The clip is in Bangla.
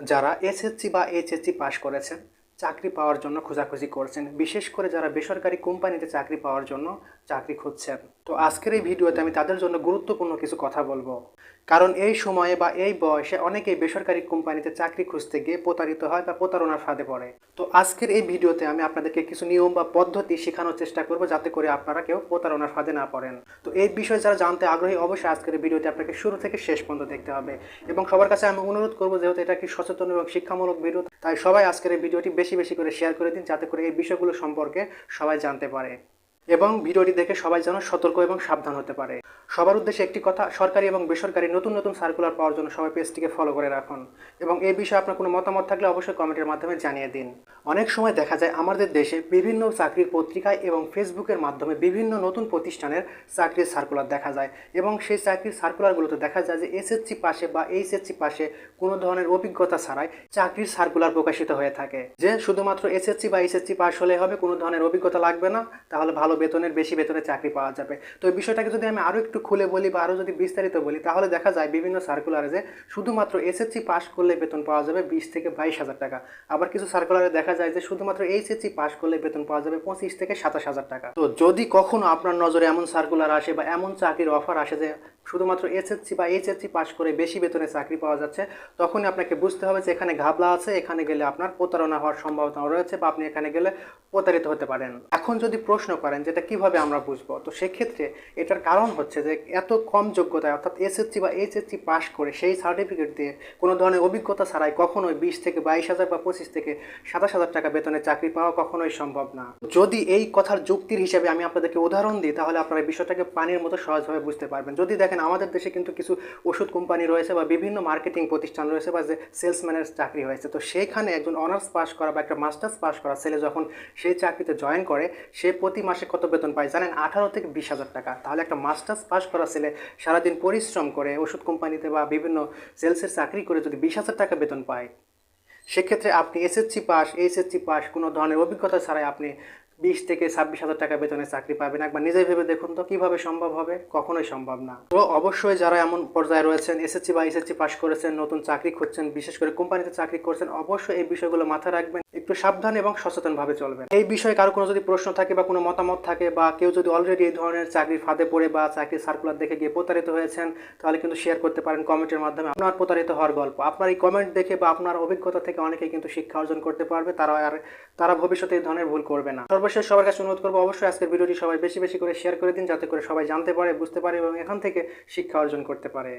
যারা এসএসসি বা এইচএসসি পাশ করেছেন চাকরি পাওয়ার জন্য খোঁজাখুঁজি করছেন। বিশেষ করে যারা বেসরকারি কোম্পানিতে চাকরি পাওয়ার জন্য চাকরি খুঁজছেন। তো আজকের এই ভিডিওতে আমি তাদের জন্য গুরুত্বপূর্ণ কিছু কথা বলব। কারণ এই সময়ে বা এই বয়সে অনেকেই বেসরকারি কোম্পানিতে চাকরি খুঁজতে গিয়ে প্রতারিত হয় বা প্রতারণার ফাঁদে পড়ে। তো আজকের এই ভিডিওতে আমি আপনাদেরকে কিছু নিয়ম বা পদ্ধতি শেখানোর চেষ্টা করব যাতে করে আপনারা কেউ প্রতারণার ফাঁদে না পড়েন। তো এই বিষয়ে যারা জানতে আগ্রহী, অবশ্যই আজকের ভিডিওটি আপনাকে শুরু থেকে শেষ পর্যন্ত দেখতে হবে। এবং সবার কাছে আমি অনুরোধ করব, যেহেতু এটা কি সচেতন এবং শিক্ষামূলক ভিডিও, তাই সবাই আজকের এই ভিডিওটি বেশি বেশি বেশি করে শেয়ার করে দিন যাতে করে এই বিষয়গুলো সম্পর্কে সবাই জানতে পারে। এবং ভিডিওটি দেখে সবাই যেন সতর্ক এবং সাবধান হতে পারে। সবার উদ্দেশ্যে একটি কথা, সরকারি এবং বেসরকারি নতুন নতুন সার্কুলার পাওয়ার জন্য সবাই পেজটিকে ফলো করে রাখুন এবং এই বিষয়ে আপনার কোনো মতামত থাকলে অবশ্যই কমেন্টের মাধ্যমে জানিয়ে দিন। অনেক সময় দেখা যায় আমাদের দেশে বিভিন্ন চাকরির পত্রিকায় এবং ফেসবুকের মাধ্যমে বিভিন্ন নতুন প্রতিষ্ঠানের চাকরির সার্কুলার দেখা যায় এবং সেই চাকরির সার্কুলারগুলোতে দেখা যায় যে এসএসসি পাশে বা এইচএসসি পাশে কোনো ধরনের অভিজ্ঞতা ছাড়াই চাকরির সার্কুলার প্রকাশিত হয়ে থাকে। যে শুধুমাত্র এসএসসি বা এইচএসসি পাশ হলে হবে, কোনো ধরনের অভিজ্ঞতা লাগবে না, তাহলে ভালো বেতনের, বেশি বেতনে চাকরি পাওয়া যাবে। তো এই বিষয়টাকে যদি আমি আরও একটু খুলে বলি বা আরও যদি বিস্তারিত বলি, তাহলে দেখা যায় বিভিন্ন সার্কুলারে যে শুধুমাত্র এসএসসি পাস করলে বেতন পাওয়া যাবে বিশ থেকে বাইশ হাজার টাকা। আবার কিছু সার্কুলারে দেখা যায় যে শুধুমাত্র এইচএসসি পাস করলে বেতন পাওয়া যাবে পঁচিশ থেকে সাতাশ হাজার টাকা। তো যদি কখনো আপনার নজরে এমন সার্কুলার আসে বা এমন চাকরির অফার আসে যে শুধুমাত্র এসএসসি বা এইচএসসি পাশ করে বেশি বেতনে চাকরি পাওয়া যাচ্ছে, তখনই আপনাকে বুঝতে হবে যে এখানে ঘাবলা আছে, এখানে গেলে আপনার প্রতারণা হওয়ার সম্ভাবনা রয়েছে বা আপনি এখানে গেলে প্রতারিত হতে পারেন। এখন যদি প্রশ্ন করেন যেটা কীভাবে আমরা বুঝব, তো সেক্ষেত্রে এটার কারণ হচ্ছে যে এত কম যোগ্যতায় অর্থাৎ এসএসসি বা এইচএসসি পাশ করে সেই সার্টিফিকেট দিয়ে কোনো ধরনের অভিজ্ঞতা ছাড়াই কখনোই বিশ থেকে বাইশ হাজার বা পঁচিশ থেকে সাতাশ হাজার টাকা বেতনে চাকরি পাওয়া কখনোই সম্ভব না। যদি এই কথার যুক্তির হিসেবে আমি আপনাদেরকে উদাহরণ দিই, তাহলে আপনারা বিষয়টাকে পানির মতো সহজভাবে বুঝতে পারবেন। যদি দেখেন আমাদের দেশে কিন্তু কিছু ওষুধ কোম্পানি রয়েছে বা বিভিন্ন মার্কেটিং প্রতিষ্ঠান রয়েছে বা যে সেলসম্যানের চাকরি হয়েছে। তো সেইখানে একজন অনার্স পাস করা বা একটা মাস্টার্স পাস করা ছেলে যখন সেই চাকরিতে জয়েন করে, সে প্রতি মাসে কত বেতন পায়? জানেন, আঠারো থেকে বিশ হাজার টাকা। তাহলে একটা মাস্টার্স পাস করা ছেলে সারাদিন পরিশ্রম করে ওষুধ কোম্পানিতে বা বিভিন্ন সেলসের চাকরি করে যদি বিশ হাজার টাকা বেতন পায়, সেক্ষেত্রে আপনি এসএসসি পাস এইচএসসি পাস, কোনো ধরনের অভিজ্ঞতা ছাড়াই আপনি বিশ থেকে ছাব্বিশ হাজার টাকা বেতনে চাকরি পাবেন। একবার নিজেই ভেবে দেখুন তো কীভাবে সম্ভব হবে? কখনোই সম্ভব না। তো অবশ্যই যারা এমন পর্যায়ে রয়েছেন এসএসসি বা এসএসসি পাস করেছেন, নতুন চাকরি খুঁজছেন, বিশেষ করে কোম্পানিতে চাকরি করছেন, অবশ্যই এই বিষয়গুলো মাথায় রাখবেন। একটু সাবধান এবং সচেতনভাবে চলবেন। এই বিষয়ে কারও কোনো যদি প্রশ্ন থাকে বা কোনো মতামত থাকে বা কেউ যদি অলরেডি এই ধরনের চাকরির ফাঁদে পড়ে বা চাকরির সার্কুলার দেখে গিয়ে প্রতারিত হয়েছেন, তাহলে কিন্তু শেয়ার করতে পারেন কমেন্টের মাধ্যমে। আপনার প্রতারিত হওয়ার গল্প। আপনার এই কমেন্ট দেখে বা আপনার অভিজ্ঞতা থেকে অনেকেই কিন্তু শিক্ষা অর্জন করতে পারবে। তারা আর, তারা ভবিষ্যতে এই ধরনের ভুল করবে না। সর্বশেষ সবার কাছে অনুরোধ করব, অবশ্যই আজকের ভিডিওটি সবাই বেশি বেশি করে শেয়ার করে দিন, যাতে করে সবাই জানতে পারে, বুঝতে পারে এবং এখান থেকে শিক্ষা অর্জন করতে পারে।